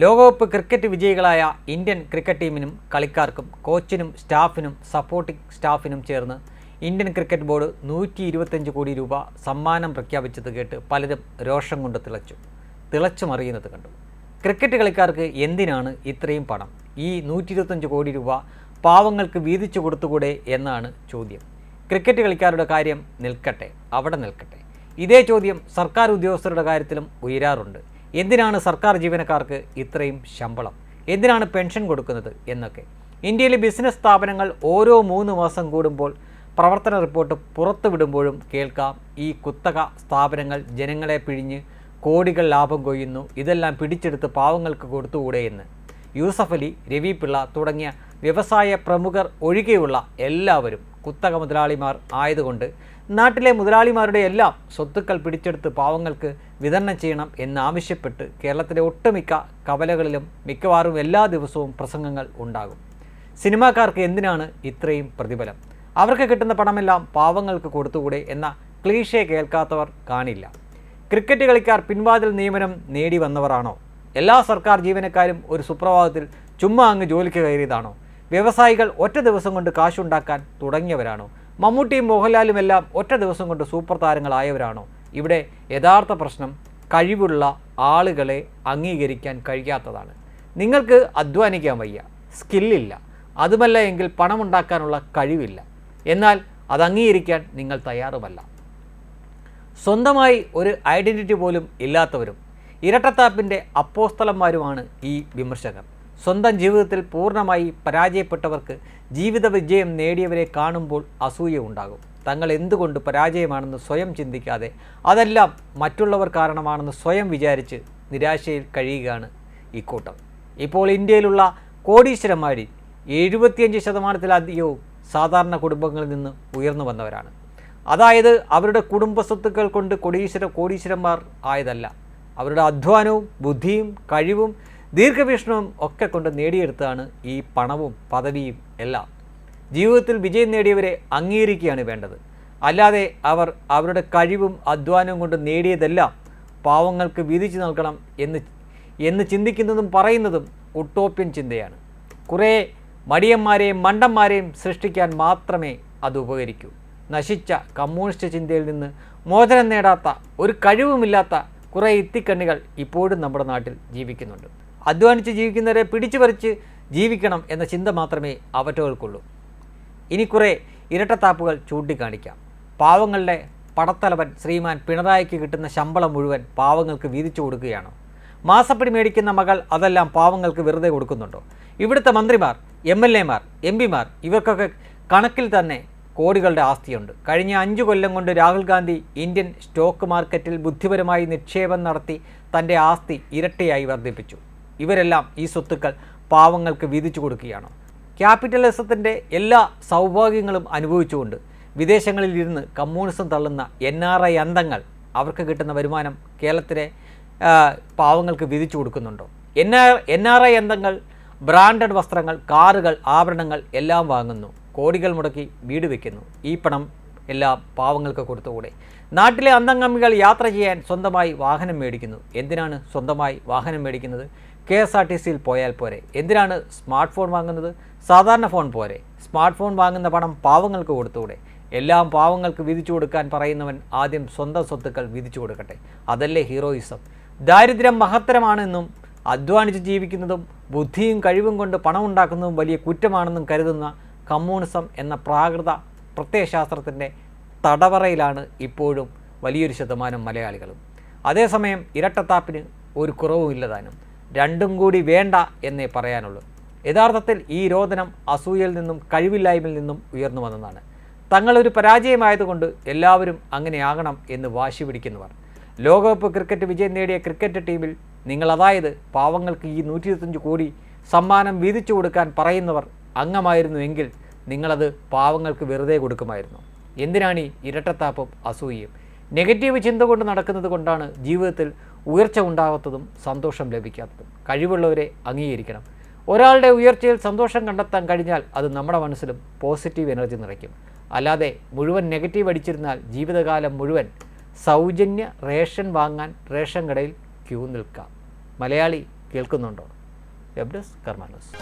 ലോകകപ്പ് cricket വിജയികളായ Indian cricket ടീമിനും കളിക്കാർക്കും കോച്ചിനും സ്റ്റാഫിനും supporting സ്റ്റാഫിനും ചേർന്ന് ഇന്ത്യൻ ക്രിക്കറ്റ് ബോർഡ് നൂറ്റി ഇരുപത്തഞ്ച് കോടി രൂപ സമ്മാനം പ്രഖ്യാപിച്ചത് കേട്ട് പലരും രോഷം കൊണ്ട് തിളച്ചു. തിളച്ചു മറിയുന്നത് കണ്ടു. ക്രിക്കറ്റ് കളിക്കാർക്ക് എന്തിനാണ് ഇത്രയും പണം? ഈ നൂറ്റി ഇരുപത്തഞ്ച് കോടി രൂപ പാവങ്ങൾക്ക് വീതിച്ചു കൊടുത്തുകൂടെ എന്നാണ് ചോദ്യം. ക്രിക്കറ്റ് കളിക്കാരുടെ കാര്യം നിൽക്കട്ടെ അവിടെ നിൽക്കട്ടെ. ഇതേ ചോദ്യം സർക്കാർ ഉദ്യോഗസ്ഥരുടെ കാര്യത്തിലും ഉയരാറുണ്ട്. എന്തിനാണ് സർക്കാർ ജീവനക്കാർക്ക് ഇത്രയും ശമ്പളം? എന്തിനാണ് പെൻഷൻ കൊടുക്കുന്നത് എന്നൊക്കെ. ഇന്ത്യയിലെ ബിസിനസ് സ്ഥാപനങ്ങൾ ഓരോ മൂന്ന് മാസം കൂടുമ്പോൾ പ്രവർത്തന റിപ്പോർട്ട് പുറത്തുവിടുമ്പോഴും കേൾക്കാം. ഈ കുത്തക സ്ഥാപനങ്ങൾ ജനങ്ങളെ പിഴിഞ്ഞ് കോടികൾ ലാഭം കൊയ്യുന്നു. ഇതെല്ലാം പിടിച്ചെടുത്ത് പാവങ്ങൾക്ക് കൊടുത്തുകൂടെ എന്ന്. യൂസഫ് അലി രവി പിള്ള തുടങ്ങിയ വ്യവസായ പ്രമുഖർ ഒഴികെയുള്ള എല്ലാവരും കുത്തക മുതലാളിമാർ ആയതുകൊണ്ട് നാട്ടിലെ മുതലാളിമാരുടെ എല്ലാം സ്വത്തുക്കൾ പിടിച്ചെടുത്ത് പാവങ്ങൾക്ക് വിതരണം ചെയ്യണം എന്നാവശ്യപ്പെട്ട് കേരളത്തിലെ ഒട്ടുമിക്ക കവലകളിലും മിക്കവാറും എല്ലാ ദിവസവും പ്രസംഗങ്ങൾ ഉണ്ടാകും. സിനിമാക്കാർക്ക് എന്തിനാണ് ഇത്രയും പ്രതിഫലം? അവർക്ക് കിട്ടുന്ന പണമെല്ലാം പാവങ്ങൾക്ക് കൊടുത്തുകൂടെ എന്ന ക്ലീഷെ കേൾക്കാത്തവർ കാണില്ല. ക്രിക്കറ്റ് കളിക്കാർ പിൻവാതിൽ നിയമനം നേടി വന്നവരാണോ? എല്ലാ സർക്കാർ ജീവനക്കാരും ഒരു സുപ്രഭാതത്തിൽ ചുമ്മാ അങ്ങ് ജോലിക്ക് കയറിയതാണോ? വ്യവസായികൾ ഒറ്റ ദിവസം കൊണ്ട് കാശുണ്ടാക്കാൻ തുടങ്ങിയവരാണോ? മമ്മൂട്ടിയും മോഹൻലാലും എല്ലാം ഒറ്റ ദിവസം കൊണ്ട് സൂപ്പർ താരങ്ങളായവരാണോ? ഇവിടെ യഥാർത്ഥ പ്രശ്നം കഴിവുള്ള ആളുകളെ അംഗീകരിക്കാൻ കഴിയാത്തതാണ്. നിങ്ങൾക്ക് അധ്വാനിക്കാൻ വയ്യ. സ്കില്ലില്ല. അതുമല്ല എങ്കിൽ പണമുണ്ടാക്കാനുള്ള കഴിവില്ല. എന്നാൽ അത് അംഗീകരിക്കാൻ നിങ്ങൾ തയ്യാറുമല്ല. സ്വന്തമായി ഒരു ഐഡന്റിറ്റി പോലും ഇല്ലാത്തവരും ഇരട്ടത്താപ്പിന്റെ അപ്പോസ്തലന്മാരുമാണ് ഈ വിമർശകർ. സ്വന്തം ജീവിതത്തിൽ പൂർണമായി പരാജയപ്പെട്ടവർക്ക് ജീവിത വിജയം നേടിയവരെ കാണുമ്പോൾ അസൂയ ഉണ്ടാകും. തങ്ങൾ എന്തുകൊണ്ട് പരാജയമാണെന്ന് സ്വയം ചിന്തിക്കാതെ അതെല്ലാം മറ്റുള്ളവർ കാരണമാണെന്ന് സ്വയം വിചാരിച്ച് നിരാശയിൽ കഴിയുകയാണ് ഇക്കൂട്ടം ഇപ്പോൾ ഇന്ത്യയിലുള്ള കോടീശ്വരന്മാരിൽ എഴുപത്തിയഞ്ച് ശതമാനത്തിലധികവും സാധാരണ കുടുംബങ്ങളിൽ നിന്ന് ഉയർന്നു വന്നവരാണ്. അതായത് അവരുടെ കുടുംബ സ്വത്തുക്കൾ കൊണ്ട് കോടീശ്വര കോടീശ്വരന്മാർ ആയതല്ല. അവരുടെ അധ്വാനവും ബുദ്ധിയും കഴിവും ദീർഘവീക്ഷണവും ഒക്കെ കൊണ്ട് നേടിയെടുത്താണ് ഈ പണവും പദവിയും എല്ലാം. ജീവിതത്തിൽ വിജയം നേടിയവരെ അംഗീകരിക്കുകയാണ് വേണ്ടത്. അല്ലാതെ അവർ അവരുടെ കഴിവും അധ്വാനവും കൊണ്ട് നേടിയതെല്ലാം പാവങ്ങൾക്ക് വീതിച്ചു നൽകണം എന്ന് എന്ന് ചിന്തിക്കുന്നതും പറയുന്നതും ഒട്ടോപ്യൻ ചിന്തയാണ്. കുറേ മടിയന്മാരെയും മണ്ടന്മാരെയും സൃഷ്ടിക്കാൻ മാത്രമേ അത് ഉപകരിക്കൂ. നശിച്ച കമ്മ്യൂണിസ്റ്റ് ചിന്തയിൽ നിന്ന് മോചനം നേടാത്ത ഒരു കഴിവുമില്ലാത്ത കുറേ ഇത്തിക്കണ്ണികൾ ഇപ്പോഴും നമ്മുടെ നാട്ടിൽ ജീവിക്കുന്നുണ്ട്. അധ്വാനിച്ച് ജീവിക്കുന്നവരെ പിടിച്ചു പറിച്ച് ജീവിക്കണം എന്ന ചിന്ത മാത്രമേ അവറ്റകൾക്കുള്ളൂ. ഇനി കുറേ ഇരട്ടത്താപ്പുകൾ ചൂണ്ടിക്കാണിക്കാം. പാവങ്ങളുടെ പടത്തലവൻ ശ്രീമാൻ പിണറായിക്ക് കിട്ടുന്ന ശമ്പളം മുഴുവൻ പാവങ്ങൾക്ക് വീതിച്ചു കൊടുക്കുകയാണോ. മാസപ്പടി മേടിക്കുന്ന മകൾ അതെല്ലാം പാവങ്ങൾക്ക് വെറുതെ കൊടുക്കുന്നുണ്ടോ? ഇവിടുത്തെ മന്ത്രിമാർ എം എൽ എമാർ എം പിമാർ ഇവർക്കൊക്കെ കണക്കിൽ തന്നെ കോടികളുടെ ആസ്തിയുണ്ട്. കഴിഞ്ഞ അഞ്ചു കൊല്ലം കൊണ്ട് രാഹുൽ ഗാന്ധി ഇന്ത്യൻ സ്റ്റോക്ക് മാർക്കറ്റിൽ ബുദ്ധിപരമായി നിക്ഷേപം നടത്തി തന്റെ ആസ്തി ഇരട്ടിയായി വർദ്ധിപ്പിച്ചു. ഇവരെല്ലാം ഈ സ്വത്തുക്കൾ പാവങ്ങൾക്ക് വീതിച്ചു കൊടുക്കുകയാണ്. ക്യാപിറ്റലിസത്തിന്റെ എല്ലാ സൗഭാഗ്യങ്ങളും അനുഭവിച്ചുകൊണ്ട് വിദേശങ്ങളിൽ ഇരുന്ന് കമ്മ്യൂണിസം തള്ളുന്ന എൻ ആർ ഐ അന്തങ്ങൾ അവർക്ക് കിട്ടുന്ന വരുമാനം കേരളത്തിലെ പാവങ്ങൾക്ക് വിധിച്ചു കൊടുക്കുന്നുണ്ടോ. N R N R I അന്തങ്ങൾ branded വസ്ത്രങ്ങൾ കാറുകൾ ആഭരണങ്ങൾ എല്ലാം വാങ്ങുന്നു. കോടികൾ മുടക്കി വീട് വയ്ക്കുന്നു ഈ പണം എല്ലാം പാവങ്ങൾക്ക് കൊടുത്തുകൂടെ? നാട്ടിലെ അന്തംഗമികൾ യാത്ര ചെയ്യാൻ സ്വന്തമായി വാഹനം മേടിക്കുന്നു. എന്തിനാണ് സ്വന്തമായി വാഹനം മേടിക്കുന്നത്? കെ എസ് ആർ ടി സിയിൽ പോയാൽ പോരെ. എന്തിനാണ് സ്മാർട്ട് ഫോൺ വാങ്ങുന്നത്? സാധാരണ ഫോൺ പോരെ. സ്മാർട്ട് ഫോൺ വാങ്ങുന്ന പണം പാവങ്ങൾക്ക് കൊടുത്തുകൂടെ? എല്ലാം പാവങ്ങൾക്ക് വിധിച്ചു കൊടുക്കാൻ പറയുന്നവൻ ആദ്യം സ്വന്തം സ്വത്തുക്കൾ വിധിച്ചു കൊടുക്കട്ടെ. അതല്ലേ ഹീറോയിസം. ദാരിദ്ര്യം മഹത്തരമാണെന്നും അധ്വാനിച്ച് ജീവിക്കുന്നതും ബുദ്ധിയും കഴിവും കൊണ്ട് പണം ഉണ്ടാക്കുന്നതും വലിയ കുറ്റമാണെന്നും കരുതുന്ന കമ്മ്യൂണിസം എന്ന പ്രാകൃത പ്രത്യയശാസ്ത്രത്തിന്റെ തടവറയിലാണ് ഇപ്പോഴും വലിയൊരു ശതമാനം മലയാളികളും. അതേസമയം ഇരട്ടത്താപ്പിന് ഒരു കുറവുമില്ലതാനും രണ്ടും കൂടി വേണ്ട എന്നേ പറയാനുള്ളൂ. യഥാർത്ഥത്തിൽ ഈ രോദനം അസൂയയിൽ നിന്നും കഴിവില്ലായ്മയിൽ നിന്നും ഉയർന്നു വന്നതാണ്. തങ്ങളൊരു പരാജയമായതുകൊണ്ട് എല്ലാവരും അങ്ങനെയാകണം എന്ന് വാശി പിടിക്കുന്നവർ. ലോകകപ്പ് ക്രിക്കറ്റ് വിജയം നേടിയ ക്രിക്കറ്റ് ടീമിൽ നിങ്ങൾ അതായത് പാവങ്ങൾക്ക് ഈ നൂറ്റി കോടി സമ്മാനം വീതിച്ചു കൊടുക്കാൻ പറയുന്നവർ അംഗമായിരുന്നു എങ്കിൽ നിങ്ങളത് പാവങ്ങൾക്ക് വെറുതെ കൊടുക്കുമായിരുന്നു. എന്തിനാണ് ഈ ഇരട്ടത്താപ്പും അസൂയയും? നെഗറ്റീവ് ചിന്ത കൊണ്ട് നടക്കുന്നത് കൊണ്ടാണ് ജീവിതത്തിൽ ഉയർച്ച ഉണ്ടാകാത്തതും സന്തോഷം ലഭിക്കാത്തതും. കഴിവുള്ളവരെ അംഗീകരിക്കണം. ഒരാളുടെ ഉയർച്ചയിൽ സന്തോഷം കണ്ടെത്താൻ കഴിഞ്ഞാൽ അത് നമ്മുടെ മനസ്സിലും പോസിറ്റീവ് എനർജി നിറയ്ക്കും. അല്ലാതെ മുഴുവൻ നെഗറ്റീവ് അടിച്ചിരുന്നാൽ ജീവിതകാലം മുഴുവൻ സൗജന്യ റേഷൻ വാങ്ങാൻ റേഷൻ കടയിൽ ക്യൂ നിൽക്കാം. മലയാളി കേൾക്കുന്നുണ്ടോ? Web desk കർമാനോസ്